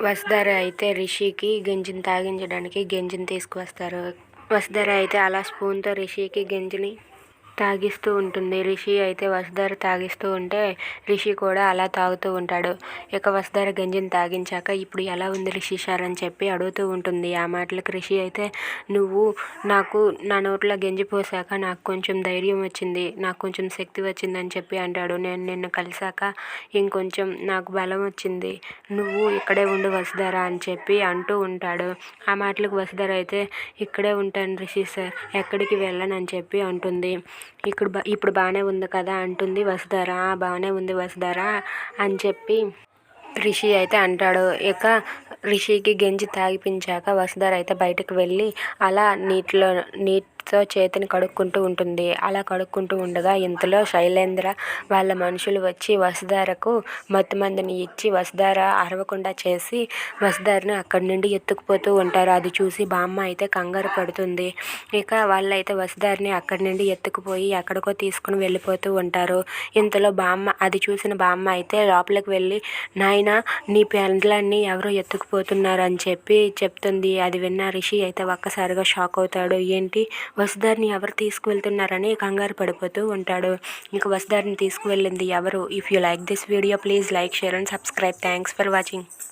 వసుధర అయితే రిషికి గంజిని తాగించడానికి గంజిని తీసుకువస్తారు. వసుధర అయితే అలా స్పూన్తో రిషికి గంజిని తాగిస్తూ ఉంటుంది. రిషి అయితే వసుధర తాగిస్తూ ఉంటే రిషి కూడా అలా తాగుతూ ఉంటాడు. ఇక వసుధర గంజిని తాగించాక ఇప్పుడు ఎలా ఉంది రిషి సార్? అని చెప్పి అడుగుతూ ఉంటుంది. ఆ మాటలకు రిషి అయితే నువ్వు నాకు నా నోట్లో గంజి పోసాక నాకు కొంచెం ధైర్యం వచ్చింది నాకు కొంచెం శక్తి వచ్చిందని చెప్పి అంటాడు. నేను నిన్ను కలిసాక ఇంకొంచెం నాకు బలం వచ్చింది నువ్వు ఇక్కడే ఉండు వసుధర అని చెప్పి అంటూ ఉంటాడు. ఆ మాటలకు వసుధర అయితే ఇక్కడే ఉంటాను రిషి సార్ ఎక్కడికి వెళ్ళను అని చెప్పి అంటుంది. ఇప్పుడు బా ఇప్పుడు బాగానే ఉంది కదా అంటుంది వసుధారా. "ఆ, బాగానే ఉంది వసుధారా అని చెప్పి రిషి అయితే అంటాడు. ఇక రిషికి గంజి తాగిపించాక వసుధార అయితే బయటకు వెళ్ళి అలా నీటిలో నీట్ నీటితో చేతిని కడుక్కుంటూ ఉంటుంది. అలా కడుక్కుంటూ ఉండగా ఇంతలో శైలేంద్ర వాళ్ళ మనుషులు వచ్చి వసుధారకు మత్తు మందుని ఇచ్చి వసుధార అరవకుండా చేసి వసుధారను అక్కడి నుండి ఎత్తుకుపోతూ ఉంటారు. అది చూసి బామ్మ అయితే కంగారు పడుతుంది. ఇక వాళ్ళైతే వసుధారిని అక్కడి నుండి ఎత్తుకుపోయి ఎక్కడికో తీసుకుని వెళ్ళిపోతూ ఉంటారు. ఇంతలో బామ్మ అది చూసిన బామ్మ అయితే లోపలికి వెళ్ళి నాయనా నీ పెండ్లాన్ని ఎవరో ఎత్తుకుపోతున్నారు అని చెప్పి చెప్తుంది. అది విన్న రిషి అయితే ఒక్కసారిగా షాక్ అవుతాడు. ఏంటి వసుధర్ని ఎవరు తీసుకువెళ్తున్నారని కంగారు పడిపోతూ ఉంటాడు. ఇంక వసుధర్ని తీసుకువెళ్ళింది ఎవరు? If you like this video please like share and subscribe thanks for watching